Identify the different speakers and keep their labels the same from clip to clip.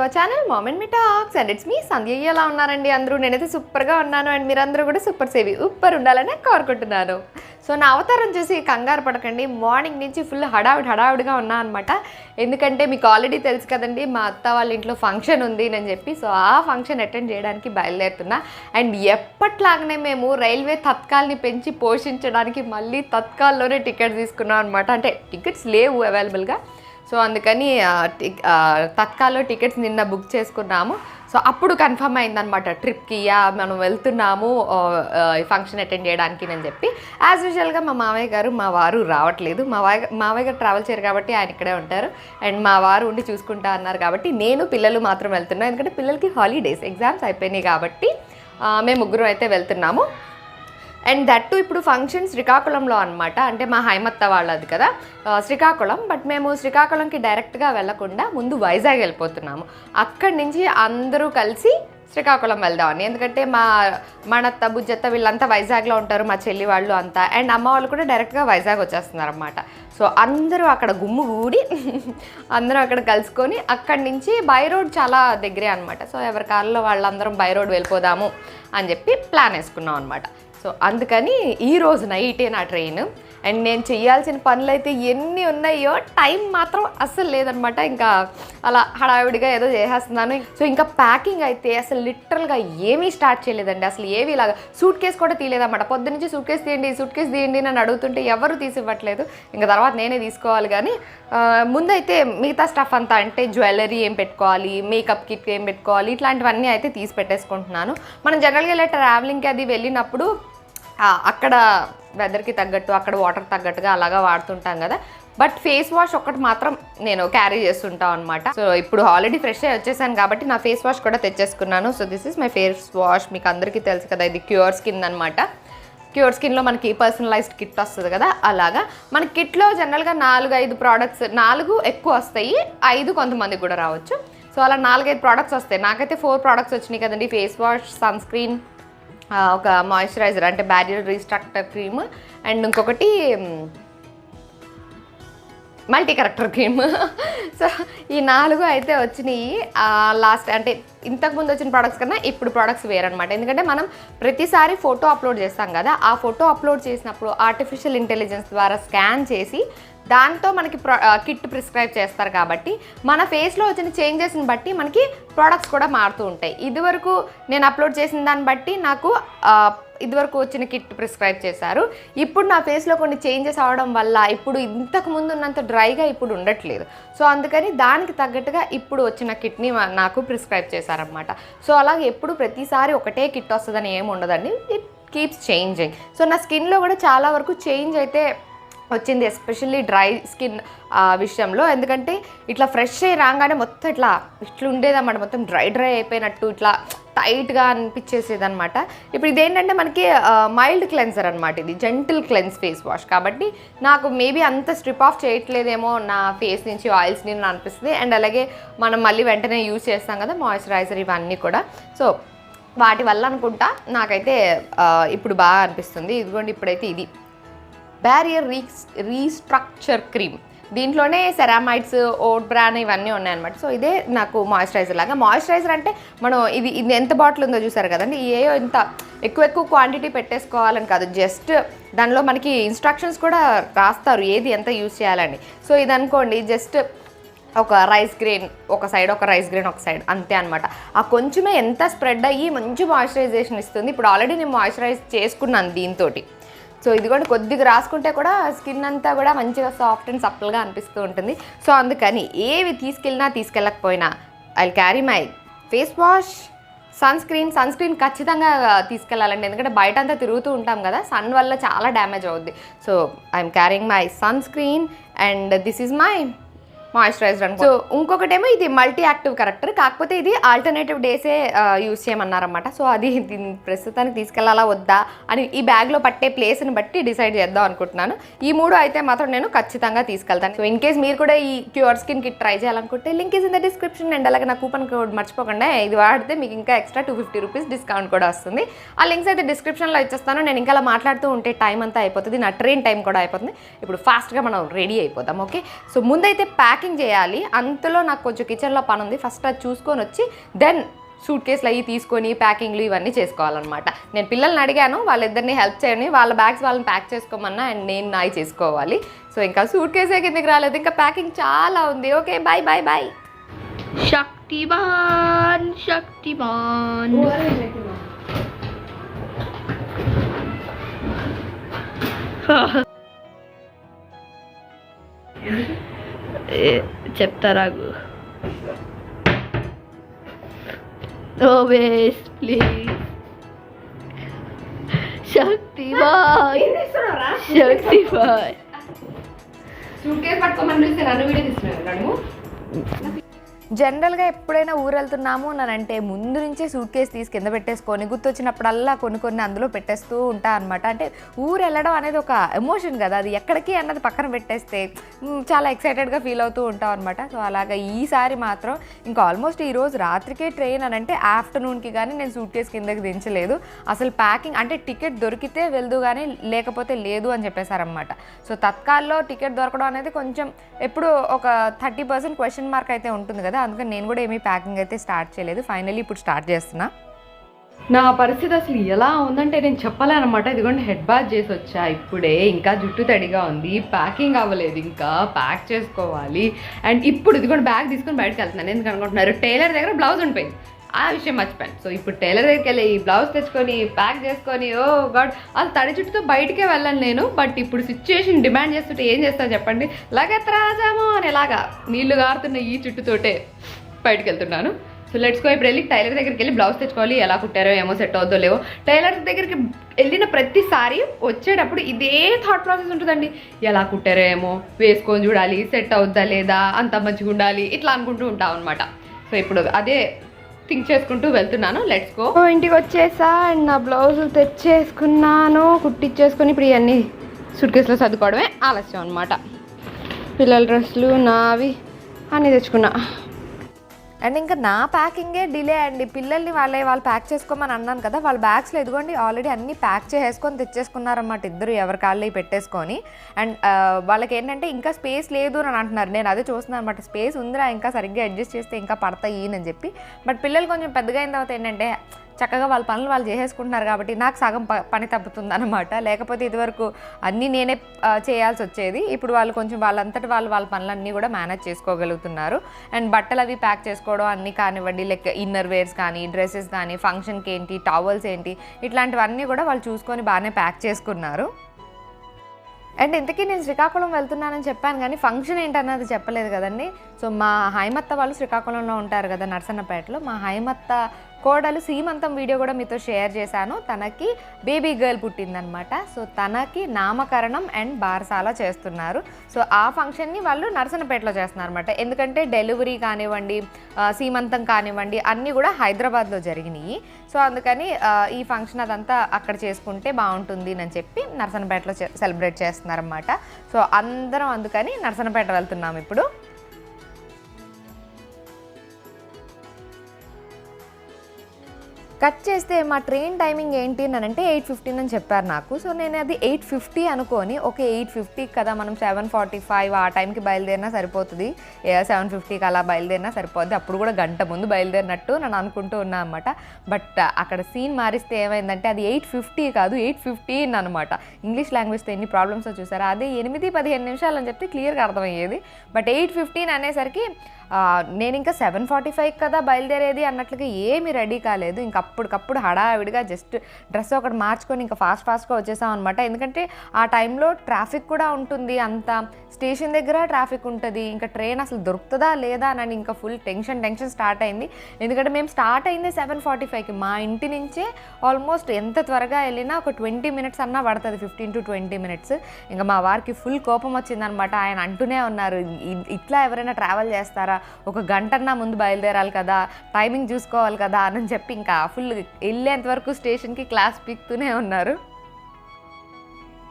Speaker 1: To our channel mom and me talks and it's me Sandhya ఎలా ఉన్నారండి అందరూ? నేనైతే సూపర్గా ఉన్నాను అండ్ మీరందరూ కూడా సూపర్ సేవి ఉప్పర్ ఉండాలని కోరుకుంటున్నాను. సో నా అవతారం చూసి కంగారు పడకండి. మార్నింగ్ నుంచి ఫుల్ హడావిడి హడావిడిగా ఉన్నా అనమాట ఎందుకంటే మీకు ఆల్రెడీ తెలుసు కదండి మా అత్త వాళ్ళ ఇంట్లో ఫంక్షన్ ఉంది అని చెప్పి. సో ఆ ఫంక్షన్ అటెండ్ చేయడానికి బయలుదేరుతున్నా. అండ్ ఎప్పట్లాగనే మేము రైల్వే తత్కాల్ని పెంచి పోషించడానికి మళ్ళీ తత్కాల్లోనే టికెట్ తీసుకున్నాం అనమాట అంటే టికెట్స్ లేవు అవైలబుల్గా సో అందుకని తత్కాల్లో టికెట్స్ నిన్న బుక్ చేసుకున్నాము. సో అప్పుడు కన్ఫర్మ్ అయిందనమాట ట్రిప్కి యా మనం వెళ్తున్నాము ఈ ఫంక్షన్ అటెండ్ చేయడానికి అని చెప్పి. యాజ్ యూజువల్గా మా మావయ్య గారు మా వారు రావట్లేదు. మా వాయ మావయ్య గారు ట్రావెల్ చేయరు కాబట్టి ఆయన ఇక్కడే ఉంటారు. అండ్ మా వారు ఉండి చూసుకుంటా అన్నారు కాబట్టి నేను పిల్లలు మాత్రం వెళ్తున్నాను ఎందుకంటే పిల్లలకి హాలిడేస్ ఎగ్జామ్స్ అయిపోయినాయి కాబట్టి మేము ముగ్గురు అయితే వెళ్తున్నాము. అండ్ దట్టు ఇప్పుడు ఫంక్షన్ శ్రీకాకుళంలో అనమాట అంటే మా హైమత్త వాళ్ళది కదా. శ్రీకాకుళం. బట్ మేము శ్రీకాకుళంకి డైరెక్ట్గా వెళ్ళకుండా ముందు వైజాగ్ వెళ్ళిపోతున్నాము. అక్కడి నుంచి అందరూ కలిసి శ్రీకాకుళం వెళ్దామని. ఎందుకంటే మా మణత్త బుజ్జత్త వీళ్ళంతా వైజాగ్లో ఉంటారు మా చెల్లి వాళ్ళు అంతా. అండ్ అమ్మ వాళ్ళు కూడా డైరెక్ట్గా వైజాగ్ వచ్చేస్తున్నారు అనమాట సో అందరూ అక్కడ గుమ్ము కూడి అందరూ అక్కడ కలుసుకొని అక్కడి నుంచి బై రోడ్ చాలా దగ్గరే అనమాట సో ఎవరి కారులో వాళ్ళందరం బై రోడ్ వెళ్ళిపోదాము అని చెప్పి ప్లాన్ వేసుకున్నాం అనమాట సో అందుకని ఈ రోజు నైటే నా ట్రైన్. అండ్ నేను చేయాల్సిన పనులు అయితే ఎన్ని ఉన్నాయో టైం మాత్రం అస్సలు లేదనమాట ఇంకా అలా హడావిడిగా ఏదో చేసేస్తున్నాను. సో ఇంకా ప్యాకింగ్ అయితే అసలు లిటరల్గా ఏమీ స్టార్ట్ చేయలేదండి. అసలు ఏవి ఇలాగా సూట్ కేసు కూడా తీయలేదన్నమాట. పొద్దు నుంచి సూట్ కేసు తీయండి సూట్ కేసు తీయండి నన్ను అడుగుతుంటే ఎవరు తీసివ్వట్లేదు. ఇంకా తర్వాత నేనే తీసుకోవాలి కానీ ముందైతే మిగతా స్టఫ్ అంతా అంటే జ్యువెలరీ ఏం పెట్టుకోవాలి మేకప్ కిట్ ఏం పెట్టుకోవాలి ఇట్లాంటివన్నీ అయితే తీసి పెట్టేసుకుంటున్నాను. మనం జనరల్గా ఇలా ట్రావెలింగ్కి అది వెళ్ళినప్పుడు అక్కడ వెదర్కి తగ్గట్టు అక్కడ వాటర్ తగ్గట్టుగా అలాగా వాడుతుంటాం కదా. బట్ ఫేస్ వాష్ ఒకటి మాత్రం నేను క్యారీ చేస్తుంటాం అనమాట సో ఇప్పుడు ఆల్రెడీ ఫ్రెష్ అయ్యి వచ్చేసాను కాబట్టి నా ఫేస్ వాష్ కూడా తెచ్చేసుకున్నాను. So this is my face wash మీకు అందరికీ తెలుసు కదా ఇది క్యూర్ స్కిన్ అనమాట క్యూర్ స్కిన్లో మనకి పర్సనలైజ్డ్ కిట్ వస్తుంది కదా అలాగా. మన కిట్లో జనరల్గా నాలుగు ఐదు ప్రోడక్ట్స్ నాలుగు ఎక్కువ వస్తాయి ఐదు కొంతమందికి కూడా రావచ్చు. సో అలా నాలుగైదు ప్రోడక్ట్స్ వస్తాయి. నాకైతే ఫోర్ ప్రోడక్ట్స్ వచ్చినాయి కదండి. ఫేస్ వాష్ సన్ స్క్రీన్ ఒక మాయిశ్చరైజర్ అంటే బ్యారియర్ రీస్ట్రక్టర్ క్రీమ్ అండ్ ఇంకొకటి మల్టీ కరెక్టర్ క్రీమ్ సో ఈ నాలుగు అయితే వచ్చినాయి. లాస్ట్ అంటే ఇంతకుముందు వచ్చిన ప్రోడక్ట్స్ కన్నా ఇప్పుడు ప్రోడక్ట్స్ వేరనమాట ఎందుకంటే మనం ప్రతిసారి ఫోటో అప్లోడ్ చేస్తాం కదా ఆ ఫోటో అప్లోడ్ చేసినప్పుడు ఆర్టిఫిషియల్ ఇంటెలిజెన్స్ ద్వారా స్కాన్ చేసి దాంతో మనకి కిట్ ప్రిస్క్రైబ్ చేస్తారు కాబట్టి మన ఫేస్లో వచ్చిన చేంజెస్ని బట్టి మనకి ప్రోడక్ట్స్ కూడా మారుతూ ఉంటాయి. ఇదివరకు నేను అప్లోడ్ చేసిన దాన్ని బట్టి నాకు ఇదివరకు వచ్చిన కిట్ ప్రిస్క్రైబ్ చేశారు. ఇప్పుడు నా ఫేస్లో కొన్ని చేంజెస్ అవడం వల్ల ఇప్పుడు ఇంతకు ముందు ఉన్నంత డ్రైగా ఇప్పుడు ఉండట్లేదు. సో అందుకని దానికి తగ్గట్టుగా ఇప్పుడు వచ్చిన కిట్ని నాకు ప్రిస్క్రైబ్ చేశారనమాట సో అలాగే ఎప్పుడు ప్రతిసారి ఒకటే కిట్ వస్తుందని ఏమి ఉండదండి. It keeps changing. సో నా స్కిన్లో కూడా చాలా వరకు చేంజ్ అయితే వచ్చింది ఎస్పెషల్లీ డ్రై స్కిన్ విషయంలో. ఎందుకంటే ఇట్లా ఫ్రెష్ అయ్యి రాగానే మొత్తం ఇట్లా ఇట్లా ఉండేదన్నమాట మొత్తం డ్రై డ్రై అయిపోయినట్టు ఇట్లా టైట్గా అనిపించేసేది అనమాట ఇప్పుడు ఇదేంటంటే మనకి మైల్డ్ క్లెన్సర్ అనమాట ఇది. జెంటిల్ క్లెన్స్ ఫేస్ వాష్ కాబట్టి నాకు మేబీ అంత స్ట్రిప్ ఆఫ్ చేయట్లేదేమో నా ఫేస్ నుంచి ఆయిల్స్ నేను అనిపిస్తుంది. అండ్ అలాగే మనం మళ్ళీ వెంటనే యూజ్ చేస్తాం కదా మాయిశ్చరైజర్ ఇవన్నీ కూడా. సో వాటి వల్ల అనుకుంటా నాకైతే ఇప్పుడు బాగా అనిపిస్తుంది. ఇదిగోండి ఇప్పుడైతే ఇది. బ్యారియర్ రీస్ రీస్ట్రక్చర్ క్రీమ్ దీంట్లోనే సెరామైడ్స్ ఓట్ బ్రాన్ ఇవన్నీ ఉన్నాయన్నమాట. సో ఇదే నాకు మాయిశ్చరైజర్ లాగా. మాయిశ్చరైజర్ అంటే మనం ఇది ఇది ఎంత బాటిల్ ఉందో చూసారు కదండి? ఏ ఇంత ఎక్కువ ఎక్కువ క్వాంటిటీ పెట్టేసుకోవాలని కాదు. జస్ట్ దానిలో మనకి ఇన్స్ట్రక్షన్స్ కూడా రాస్తారు ఏది ఎంత యూజ్ చేయాలని. సో ఇది అనుకోండి జస్ట్ ఒక రైస్ గ్రెయిన్ ఒక సైడ్ ఒక రైస్ గ్రెయిన్ ఒక సైడ్ అంతే అనమాట ఆ కొంచెమే ఎంత స్ప్రెడ్ అయ్యి మంచి మాయిశ్చరైజేషన్ ఇస్తుంది. ఇప్పుడు ఆల్రెడీ నేను మాయిశ్చరైజ్ చేసుకున్నాను దీంతో సో ఇది కూడా కొద్దిగా రాసుకుంటే కూడా స్కిన్ అంతా కూడా మంచిగా సాఫ్ట్ అండ్ సప్పల్గా అనిపిస్తూ ఉంటుంది. సో అందుకని ఏవి తీసుకెళ్ళినా తీసుకెళ్ళకపోయినా I carry my face wash sunscreen sunscreen ఖచ్చితంగా తీసుకెళ్ళాలండి. ఎందుకంటే బయట అంతా తిరుగుతూ ఉంటాం కదా సన్ వల్ల చాలా డ్యామేజ్ అవుద్ది. So I'm carrying my sunscreen and this is my moisturiser అనుకో సో ఇంకొకటేమో ఇది మల్టీ యాక్టివ్ కరెక్టర్ కాకపోతే ఇది ఆల్టర్నేటివ్ డేసే యూస్ చేయమన్నారన్నమాట. సో అది దీన్ని ప్రస్తుతానికి తీసుకెళ్ళాలా వద్దా అని ఈ బ్యాగ్లో పట్టే ప్లేస్ని బట్టి డిసైడ్ చేద్దాం అనుకుంటున్నాను. ఈ మూడు అయితే మాత్రం నేను ఖచ్చితంగా తీసుకెళ్తాను. సో ఇన్ కేస్ మీరు కూడా ఈ క్యూఆర్ స్కిన్ కిట్ ట్రై చేయాలనుకుంటే link is in the description and అలాగే నా కూపన్ కోడ్ మర్చిపోకుండా. ఇది వాడితే మీకు ఇంకా extra two fifty rupees discount కూడా వస్తుంది. ఆ లింక్స్ అయితే డిస్క్రిప్షన్లో ఇచ్చేస్తాను. నేను ఇంకా అలా మాట్లాడుతూ ఉంటే టైం అంతా అయిపోతుంది. నా ట్రైన్ టైం కూడా అయిపోతుంది. ఇప్పుడు ఫాస్ట్గా మనం రెడీ అయిపోతాం ఓకే సో ముందైతే ప్యాక్ ప్యాకింగ్ చేయాలి. అంతలో నాకు కొంచెం కిచెన్లో పని ఉంది ఫస్ట్ అది చూసుకొని వచ్చి దెన్ సూట్ కేసులు అవి తీసుకొని ప్యాకింగ్లు ఇవన్నీ చేసుకోవాలన్నమాట. నేను పిల్లల్ని అడిగాను వాళ్ళిద్దరిని హెల్ప్ చేయండి. వాళ్ళ బ్యాగ్స్ వాళ్ళని ప్యాక్ చేసుకోమన్నా అండ్ నేను నాయి చేసుకోవాలి. సో ఇంకా సూట్ కేసే కిందకి రాలేదు. ఇంకా ప్యాకింగ్ చాలా ఉంది. Okay bye bye bye
Speaker 2: Shaktimaan Shaktimaan. చెప్తారాగు ఓ వేస్ please Shaktimaan Shaktimaan
Speaker 1: suitcase పట్టుకోమని పిలిస్తే నన్ను వీడియో తీసుకున్నాను జనరల్గా ఎప్పుడైనా ఊరు వెళ్తున్నాము అంటే ముందు నుంచే సూట్ కేసు తీసి కింద పెట్టేసుకొని గుర్తొచ్చినప్పుడల్లా కొన్ని కొన్ని అందులో పెట్టేస్తూ ఉంటా అనమాట అంటే ఊరు వెళ్ళడం అనేది ఒక ఎమోషన్ కదా అది ఎక్కడికి అన్నది పక్కన పెట్టేస్తే చాలా ఎక్సైటెడ్గా ఫీల్ అవుతూ ఉంటాం అనమాట సో అలాగా ఈసారి మాత్రం ఇంకా ఆల్మోస్ట్ ఈరోజు రాత్రికే ట్రైన్ అని అంటే ఆఫ్టర్నూన్కి కానీ నేను సూట్ కేసు కిందకి దించలేదు. అసలు ప్యాకింగ్ అంటే టికెట్ దొరికితే వెళ్దు కానీ లేకపోతే లేదు అని చెప్పేశారనమాట సో తత్కాల్లో టికెట్ దొరకడం అనేది కొంచెం ఎప్పుడు ఒక థర్టీ పర్సెంట్ క్వశ్చన్ మార్క్ అయితే ఉంటుంది కదా అందుకని నేను కూడా ఏమీ ప్యాకింగ్ అయితే స్టార్ట్ చేయలేదు. ఫైనల్లీ ఇప్పుడు స్టార్ట్ చేస్తున్నా. నా పరిస్థితి అసలు ఎలా ఉందంటే నేను చెప్పలేనమాట. ఇదిగోండి హెడ్ బాత్ చేసి వచ్చా ఇప్పుడే. ఇంకా జుట్టు తడిగా ఉంది. ప్యాకింగ్ అవ్వలేదు ఇంకా. ప్యాక్ చేసుకోవాలి. అండ్ ఇప్పుడు ఇదిగోండి బ్యాగ్ తీసుకొని బయటకు వెళ్తున్నాను. ఎందుకు అనుకుంటున్నారు? టైలర్ దగ్గర బ్లౌజ్ ఉండిపోయింది. ఆ విషయం మర్చిపోయాను. సో ఇప్పుడు టైలర్ దగ్గరికి వెళ్ళి ఈ బ్లౌజ్ తెచ్చుకొని ప్యాక్ చేసుకొని ఓ గాడ్ అది తడి చుట్టూతో బయటికే వెళ్ళను నేను బట్ ఇప్పుడు సిచ్యువేషన్ డిమాండ్ చేస్తుంటే ఏం చేస్తాను చెప్పండి? లగత్రాజాము అని ఎలాగా నీళ్ళు గారుతున్న ఈ చుట్టుతోటే బయటకు వెళ్తున్నాను. సో లెట్స్ గో ఇప్పుడు వెళ్ళి టైలర్ దగ్గరికి వెళ్ళి బ్లౌజ్ తెచ్చుకోవాలి. ఎలా కుట్టారో ఏమో సెట్ అవుద్దో లేవో. టైలర్ దగ్గరికి వెళ్ళిన ప్రతిసారి వచ్చేటప్పుడు ఇదే థాట్ ప్రాసెస్ ఉంటుందండి. ఎలా కుట్టారో ఏమో వేసుకొని చూడాలి. సెట్ అవుద్దా లేదా? అంత మంచిగా ఉండాలి ఇట్లా అనుకుంటూ ఉంటాం అనమాట సో ఇప్పుడు అదే థింక్ చేసుకుంటూ వెళ్తున్నాను. లెట్స్ గో ఇంటికి వచ్చేసా అండ్ నా బ్లౌజ్ తెచ్చేసుకున్నాను. కుట్టించేసుకొని ఇప్పుడు ఇవన్నీ సూట్ కేసులో సర్దుకోవడమే ఆలస్యం అనమాట పిల్లల డ్రెస్సులు నావి అన్నీ తెచ్చుకున్నా. అండ్ ఇంకా నా ప్యాకింగే డిలే అండి. పిల్లల్ని వాళ్ళే వాళ్ళు ప్యాక్ చేసుకోమని అన్నాను కదా వాళ్ళ బ్యాగ్స్లో ఎదుగోండి ఆల్రెడీ అన్నీ ప్యాక్ చేసేసుకొని తెచ్చేసుకున్నారన్నమాట ఇద్దరు ఎవరి కాళ్ళు పెట్టేసుకొని. అండ్ వాళ్ళకి ఏంటంటే ఇంకా స్పేస్ లేదు అని అంటున్నారు. నేను అదే చూస్తున్నాను అనమాట స్పేస్ ఉందిరా ఇంకా సరిగ్గా అడ్జస్ట్ చేస్తే ఇంకా పడతాయి అని చెప్పి. బట్ పిల్లలు కొంచెం పెద్దగా అయిన తర్వాత ఏంటంటే చక్కగా వాళ్ళ పనులు వాళ్ళు చేసేసుకుంటున్నారు కాబట్టి నాకు సగం ప- పని తప్పుతుంది అనమాట లేకపోతే ఇదివరకు అన్నీ నేనే చేయాల్సి వచ్చేది. ఇప్పుడు వాళ్ళు కొంచెం వాళ్ళంతటి వాళ్ళు వాళ్ళ పనులన్నీ కూడా మేనేజ్ చేసుకోగలుగుతున్నారు. అండ్ బట్టలు అవి ప్యాక్ చేసుకోవడం అన్నీ కానివ్వండి లైక్ ఇన్నర్ వేర్స్ కానీ డ్రెస్సెస్ కానీ ఫంక్షన్కి ఏంటి టవల్స్ ఏంటి ఇట్లాంటివన్నీ కూడా వాళ్ళు చూసుకొని బాగానే ప్యాక్ చేసుకున్నారు. అండ్ ఇంతకీ నేను శ్రీకాకుళం వెళ్తున్నానని చెప్పాను కానీ ఫంక్షన్ ఏంటన్నది చెప్పలేదు కదండి. సో మా హైమత్త వాళ్ళు శ్రీకాకుళంలో ఉంటారు కదా నర్సన్నపేటలో. మా హైమత్త కోడలు సీమంతం వీడియో కూడా మీతో షేర్ చేశాను. తనకి బేబీ గర్ల్ పుట్టిందనమాట. సో తనకి నామకరణం అండ్ బారసాల చేస్తున్నారు. సో ఆ ఫంక్షన్ని వాళ్ళు నరసనపేటలో చేస్తున్నారు అనమాట ఎందుకంటే డెలివరీ కానివ్వండి సీమంతం కానివ్వండి అన్నీ కూడా హైదరాబాద్లో జరిగినాయి. సో అందుకని ఈ ఫంక్షన్ అదంతా అక్కడ చేసుకుంటే బాగుంటుంది అని చెప్పి నర్సనపేటలో సెలబ్రేట్ చేస్తున్నారన్నమాట. సో అందరం అందుకని నర్సన్నపేట వెళ్తున్నాం ఇప్పుడు. కట్ చేస్తే మా ట్రైన్ టైమింగ్ ఏంటి అని అంటే ఎయిట్ ఫిఫ్టీన్ అని చెప్పారు నాకు. సో నేను అది ఎయిట్ ఫిఫ్టీ అనుకొని ఓకే ఎయిట్ ఫిఫ్టీ కదా మనం సెవెన్ ఫార్టీ ఫైవ్ ఆ టైంకి బయలుదేరినా సరిపోతుంది. సెవెన్ ఫిఫ్టీకి అలా బయలుదేరినా సరిపోద్ది. అప్పుడు కూడా గంట ముందు బయలుదేరినట్టు నేను అనుకుంటూ ఉన్నా అనమాట బట్ అక్కడ సీన్ మారిస్తే ఏమైందంటే అది ఎయిట్ ఫిఫ్టీ కాదు ఎయిట్ ఫిఫ్టీన్ అనమాట ఇంగ్లీష్ లాంగ్వేజ్తో ఎన్ని ప్రాబ్లమ్స్ చూసారా? అదే ఎనిమిది పదిహేను నిమిషాలు అని చెప్తే క్లియర్గా అర్థమయ్యేది. బట్ ఎయిట్ ఫిఫ్టీన్ అనేసరికి నేను ఇంకా సెవెన్ ఫార్టీ ఫైవ్ కదా బయలుదేరేది అన్నట్లుగా ఏమీ రెడీ కాలేదు. ఇంకా అప్పటికప్పుడు హడావిడిగా జస్ట్ డ్రెస్ ఒకటి మార్చుకొని ఇంకా ఫాస్ట్ ఫాస్ట్గా వచ్చేసాం అనమాట ఎందుకంటే ఆ టైంలో ట్రాఫిక్ కూడా ఉంటుంది. అంత స్టేషన్ దగ్గర ట్రాఫిక్ ఉంటుంది. ఇంకా ట్రైన్ అసలు దొరుకుతుందా లేదా అని ఇంకా ఫుల్ టెన్షన్ టెన్షన్ స్టార్ట్ అయింది. ఎందుకంటే మేము స్టార్ట్ అయింది సెవెన్ ఫార్టీ ఫైవ్కి మా ఇంటి నుంచే ఆల్మోస్ట్ ఎంత త్వరగా వెళ్ళినా ఒక ట్వంటీ మినిట్స్ అన్నా పడుతుంది. ఫిఫ్టీన్ టు ట్వంటీ మినిట్స్ ఇంకా మా వారికి ఫుల్ కోపం వచ్చిందనమాట ఆయన అంటూనే ఉన్నారు ఇట్లా ఎవరైనా ట్రావెల్ చేస్తారా? ఒక గంటన్నా ముందు బయలుదేరాలి కదా టైమింగ్ చూసుకోవాలి కదా అని చెప్పి ఇంకా ఫుల్ వెళ్ళేంత వరకు స్టేషన్కి క్లాస్ పీక్తూనే ఉన్నారు.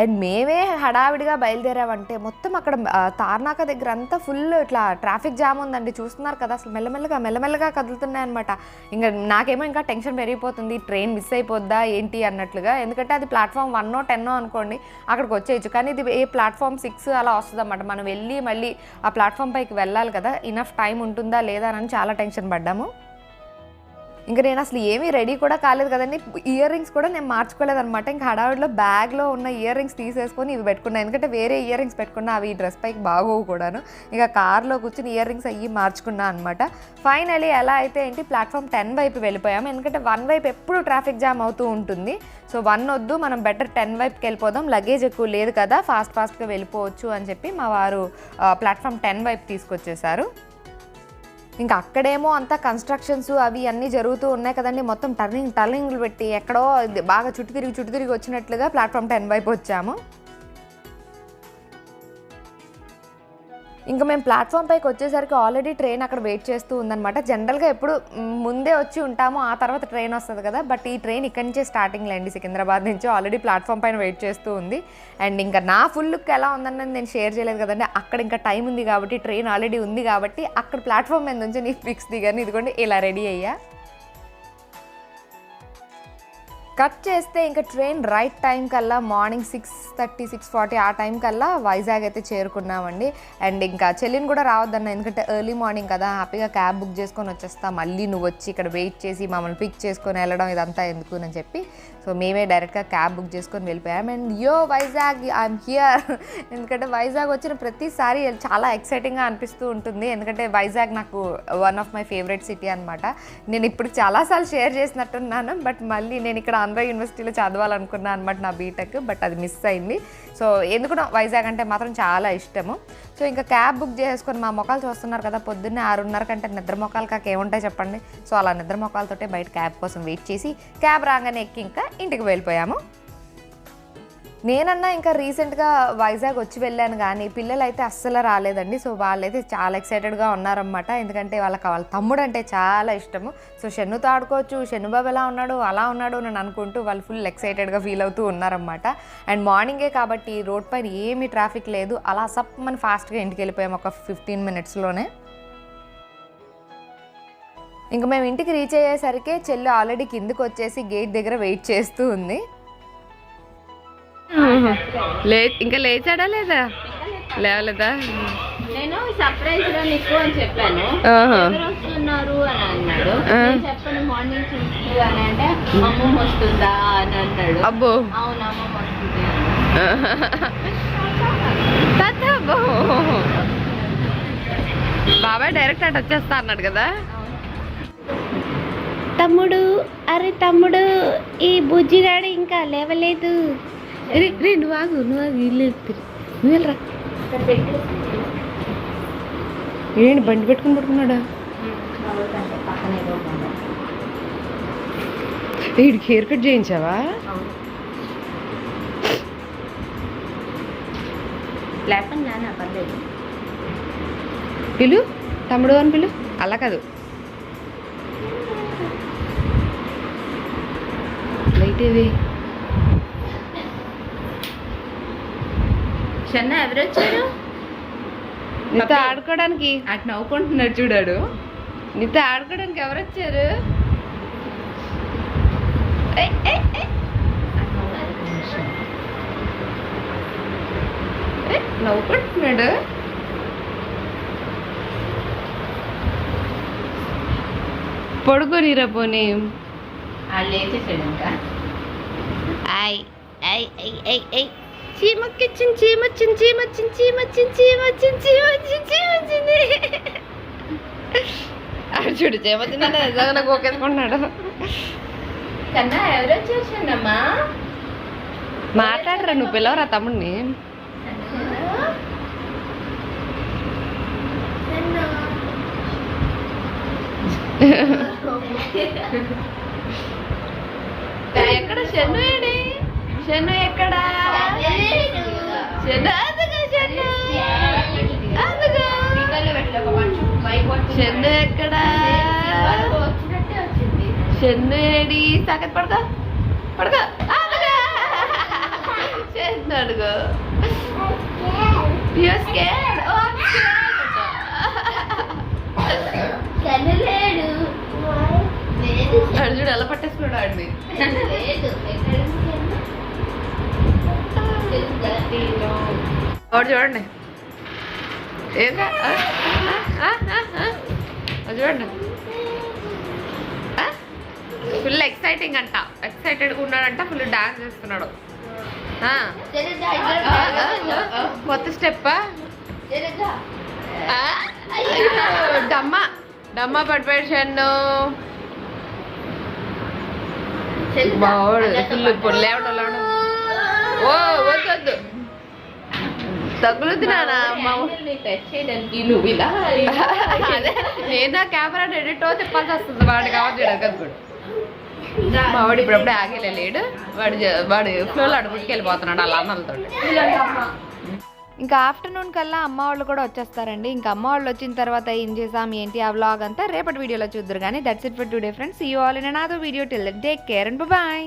Speaker 1: అండ్ మేమే హడావిడిగా బయలుదేరామంటే మొత్తం అక్కడ తార్నాక దగ్గర అంతా ఫుల్ ఇట్లా ట్రాఫిక్ జామ్ ఉందండి. చూస్తున్నారు కదా అసలు మెల్లమెల్లగా మెల్లమెల్లగా కదులుతున్నాయి అనమాట ఇంకా నాకేమో ఇంకా టెన్షన్ పెరిగిపోతుంది. ట్రైన్ మిస్ అయిపోద్దా ఏంటి అన్నట్లుగా. ఎందుకంటే అది ప్లాట్ఫామ్ వన్ టెన్నో అనుకోండి అక్కడికి వచ్చేయచ్చు. కానీ ఇది ఏ ప్లాట్ఫామ్ సిక్స్ అలా వస్తుంది అనమాట మనం వెళ్ళి మళ్ళీ ఆ ప్లాట్ఫామ్ పైకి వెళ్ళాలి కదా ఇనఫ్ టైం ఉంటుందా లేదా అని చాలా టెన్షన్ పడ్డాము. ఇంకా నేను అసలు ఏమీ రెడీ కూడా కాలేదు కదండి. ఇయర్ రింగ్స్ కూడా నేను మార్చుకోలేదు అనమాట ఇంకా హడావిడిలో బ్యాగ్లో ఉన్న ఇయర్ రింగ్స్ తీసేసుకొని ఇవి పెట్టుకున్నాను ఎందుకంటే వేరే ఇయర్ రింగ్స్ పెట్టుకున్నా అవి డ్రెస్ పైకి బాగోవు కూడాను. ఇక కార్లో కూర్చుని ఇయర్ రింగ్స్ అయ్యి మార్చుకున్నా అనమాట ఫైనలీ ఎలా అయితే ఏంటి ప్లాట్ఫామ్ టెన్ వైపు వెళ్ళిపోయాము. ఎందుకంటే వన్ వైపు ఎప్పుడు ట్రాఫిక్ జామ్ అవుతూ ఉంటుంది. సో వన్ వద్దు మనం బెటర్ టెన్ వైపుకి వెళ్ళిపోదాం. లగేజ్ ఎక్కువ లేదు కదా ఫాస్ట్ ఫాస్ట్గా వెళ్ళిపోవచ్చు అని చెప్పి మా వారు ప్లాట్ఫామ్ టెన్ వైపు తీసుకొచ్చేసారు. ఇంకా అక్కడేమో అంతా కన్స్ట్రక్షన్స్ అవి అన్నీ జరుగుతూ ఉన్నాయి కదండి. మొత్తం టర్నింగ్ టర్నింగ్లు పెట్టి ఎక్కడో బాగా చుట్టు తిరిగి చుట్టు తిరిగి వచ్చినట్లుగా ప్లాట్ఫామ్ టెన్ వైపు వచ్చాము. ఇంకా మేము ప్లాట్ఫామ్ పైకి వచ్చేసరికి ఆల్రెడీ ట్రైన్ అక్కడ వెయిట్ చేస్తూ ఉందన్నమాట. జనరల్గా ఎప్పుడు ముందే వచ్చి ఉంటాము ఆ తర్వాత ట్రైన్ వస్తుంది కదా. బట్ ఈ ట్రైన్ ఇక్కడి నుంచే స్టార్టింగ్ లేండి సికింద్రాబాద్ నుంచి ఆల్రెడీ ప్లాట్ఫామ్ పైన వెయిట్ చేస్తూ ఉంది. అండ్ ఇంకా నా ఫుల్ లుక్ ఎలా ఉందని నేను షేర్ చేయలేదు కదండి. అక్కడ ఇంకా టైం ఉంది కాబట్టి ట్రైన్ ఆల్రెడీ ఉంది కాబట్టి అక్కడ ప్లాట్ఫామ్ మీద నుంచి నీ ఫిక్స్ దిగాను. ఇదిగోండి ఇలా రెడీ అయ్యా. కట్ చేస్తే ఇంకా ట్రైన్ రైట్ టైం కల్లా morning six thirty six forty ఆ టైం కల్లా వైజాగ్ అయితే చేరుకున్నామండి. అండ్ ఇంకా చెల్లిని కూడా రావద్దన్న ఎందుకంటే ఎర్లీ మార్నింగ్ కదా హ్యాపీగా క్యాబ్ బుక్ చేసుకొని వచ్చేస్తా. మళ్ళీ నువ్వు వచ్చి ఇక్కడ వెయిట్ చేసి మమ్మల్ని పిక్ చేసుకొని వెళ్ళడం ఇదంతా ఎందుకు అని చెప్పి సో మేమే డైరెక్ట్గా క్యాబ్ బుక్ చేసుకొని వెళ్ళిపోయాం. అండ్ యో వైజాగ్ ఐఎమ్ హియర్. ఎందుకంటే వైజాగ్ వచ్చిన ప్రతిసారి చాలా ఎక్సైటింగ్గా అనిపిస్తూ ఉంటుంది. ఎందుకంటే వైజాగ్ నాకు one of my favourite city అనమాట నేను ఇప్పుడు చాలాసార్లు షేర్ చేసినట్టున్నాను. బట్ మళ్ళీ నేను ఇక్కడ ఆంధ్ర యూనివర్సిటీలో చదవాలనుకున్నాను అనమాట నా బీటెక్. బట్ అది మిస్ అయింది. సో ఎందుకు వైజాగ్ అంటే మాత్రం చాలా ఇష్టము. సో ఇంకా క్యాబ్ బుక్ చేసుకొని మా మొక్కలు చూస్తున్నారు కదా పొద్దున్నే ఆరున్నర కంటే నిద్ర మొక్కలు కాక ఏముంటాయి చెప్పండి. సో అలా నిద్ర మొక్కలతోటే బయట క్యాబ్ కోసం వెయిట్ చేసి క్యాబ్ రాగానే ఎక్కి ఇంకా ఇంటికి వెళ్ళిపోయాము. నేనన్నా ఇంకా రీసెంట్గా వైజాగ్ వచ్చి వెళ్ళాను కానీ పిల్లలు అయితే అస్సలు రాలేదండి. సో వాళ్ళైతే చాలా ఎక్సైటెడ్గా ఉన్నారనమాట ఎందుకంటే వాళ్ళకి వాళ్ళ తమ్ముడు అంటే చాలా ఇష్టము. సో షన్నుతో ఆడుకోవచ్చు షన్నుబాబు ఎలా ఉన్నాడు అలా ఉన్నాడు నేను అనుకుంటూ వాళ్ళు ఫుల్ ఎక్సైటెడ్గా ఫీల్ అవుతూ ఉన్నారనమాట అండ్ మార్నింగే కాబట్టి రోడ్ పైన ఏమీ ట్రాఫిక్ లేదు. అలా సప్ మనం ఫాస్ట్గా ఇంటికి వెళ్ళిపోయాము ఒక ఫిఫ్టీన్ మినిట్స్లోనే. ఇంకా మేము ఇంటికి రీచ్ అయ్యేసరికి చెల్లి ఆల్రెడీ కిందకు వచ్చేసి గేట్ దగ్గర వెయిట్ చేస్తూ ఉంది. లే ఇంకా లేచాడా లేదా? లేవలేదా?
Speaker 3: నేను సర్ప్రైజ్గా నీకు అని చెప్పాను. ఎవరు వస్తున్నారు అని అన్నాడు. నేను చెప్పాను మార్నింగ్ చూస్తూ అని అంటే అమ్మమ్మ వస్తుందా అని అన్నాడు.
Speaker 1: అబ్బో.
Speaker 3: అవును అమ్మమ్మ వస్తుంది.
Speaker 1: తాత అబ్బో. బాబాయ్ డైరెక్ట్ అటు వచ్చేస్తా అన్నాడు కదా?
Speaker 2: తమ్ముడు అరే తమ్ముడు ఈ బుజ్జిగాడు ఇంకా లేవలేదు.
Speaker 1: రే నువ్వు ఆగు నువ్వు ఆగు ఇల్లు ఎత్తురు. నువ్వు వెళ్ళరా? ఏంటి బండి పెట్టుకుని పడుకున్నాడా? వీడికి హెయిర్ కట్ చేయించావా?
Speaker 3: లేకపోతే
Speaker 1: పిలు తమ్ముడు అని పిలు. అలా కాదు. లైట్ ఏవి
Speaker 3: షన్న ఎవరు వచ్చారు
Speaker 1: నీతో ఆడుకోవడానికి
Speaker 3: అటు నవ్వుకుంటున్నాడు చూడాడు.
Speaker 1: నీతో ఆడుకోవడానికి ఎవరు వచ్చారు? ఏ, నవ్వుకుంటున్నాడు. పడుకోనిరా పోనీ.
Speaker 3: వాళ్ళు లేచేసాడు ఇంకా.
Speaker 2: ఐ ఐ ఐ ఐ ఐ. చీమక్కిచ్చింది చీమొచ్చింది చీమొచ్చింది చీమొచ్చింది చీమొచ్చింది చీమొచ్చింది చీమొచ్చింది
Speaker 1: ఆడు చూడు చేమొచ్చిందంటే నిజంగా కోకేసుకుంటున్నాడు.
Speaker 3: కన్నా ఎవరు వచ్చారు షన్నమ్మా
Speaker 1: మాట్లాడరా నువ్వు పిలవరా తమ్ముడిని? ఎక్కడ? ఏడి? చెన్ను ఎక్కడా? చెన్ను అదుగో చెన్ను ఎక్కడా? చెన్ను ఏడి? తాకత్ పడక. పడక. చెన్ను అడుగు. You're scared. Oh, ఎలా పట్టేసుకున్నాడు అది చూడండి ఫుల్ ఎక్సైటింగ్ అంట. ఎక్సైటెడ్గా ఉన్నాడంట ఫుల్ డాన్స్ చేస్తున్నాడు. కొత్త స్టెప్ డమ్మ. డమ్మ పడిపోయాడు బావాడు ఫుల్ ఇప్పుడు లేవడం ఓ వద్దు వద్దు తగులుద్ది నాన్న మా
Speaker 3: టచ్ చేయడానికి నువ్వు ఇలా
Speaker 1: అదే నేను కెమెరా ఎడిట్ తిప్పాల్సి వస్తుంది వాడు కావాలి మా వాడు ఇప్పుడప్పుడే ఆగేలే లేడు. వాడు వాడు ఫ్లోలో అడుగుకి వెళ్ళిపోతున్నాడు అలా అన్నలతో ఇంకా ఆఫ్టర్నూన్ కల్లా అమ్మ వాళ్ళు కూడా వచ్చేస్తారండి. ఇంకా అమ్మ వాళ్ళు వచ్చిన తర్వాత ఏం చేసాం ఏంటి ఆ వ్లాగ్ అంతా రేపటి వీడియోలో చూద్దరు కానీ that's it for today friends ఈ all in another video till take care and bye